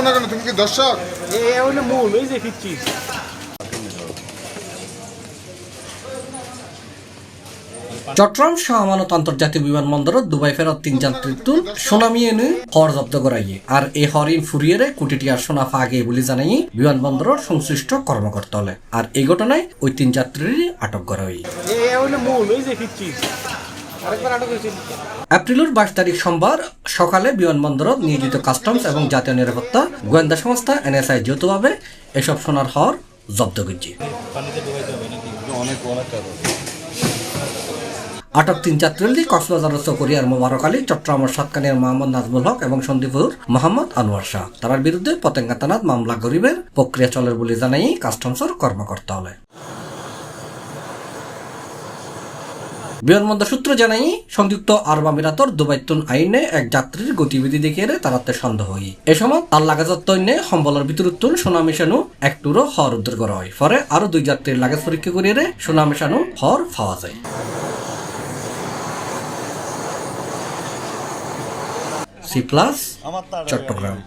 থাকব না কেন? তুমি কি দর্শক? এ মূল ওই যে ফিরছি চট্টগ্রাম শাহ আমানত আন্তর্জাতিক বিমানবন্দরত দুবাই ফেরত তিন যাত্রী তুল সোনামি এনে হর জব্দ করাইয়ে। আর এই হরিণ ফুরিয়েরে কোটি টিয়ার সোনা ফাগে বলে জানাই বিমানবন্দরের সংশ্লিষ্ট কর্মকর্তা আর এই ঘটনায় ওই তিন যাত্রীরই আটক করা হয়। এপ্রিলের বাইশ তারিখ সোমবার সকালে বিমানবন্দরত নিয়োজিত কাস্টমস এবং জাতীয় নিরাপত্তা গোয়েন্দা সংস্থা এনএসআই যৌথভাবে এসব সোনার হর জব্দ করছে। আটক তিন যাত্রী কক্সবাজার চকরিয়ার মোবারক আলী, চট্টগ্রামের সাতকানিয়ার মোহাম্মদ নাজমুল হক এবং সন্দীপুর মোহাম্মদ আনোয়ার শাহ। তার বিরুদ্ধে পতেঙ্গা থানাত মামলা গরিবের, প্রক্রিয়া চলের বলে জানাই কাস্টমসের কর্মকর্তা হলে বিমানবন্দর সূত্র জানাই সংযুক্ত আরব আমিরাতর দুবাইতুন আইনে এক যাত্রীর গতিবিধি দেখে তারাতে সন্দেহ হয়। এ সময় তার লাগাজত তৈনে সম্বলের ভিতরুত্তুন সোনা মিশানো এক টুরো হর উদ্ধার করা হয়। পরে আরও দুই যাত্রীর লাগেজ পরীক্ষা করিয়ে সোনা মিশানো হর পাওয়া যায়। C Plus Chattogram.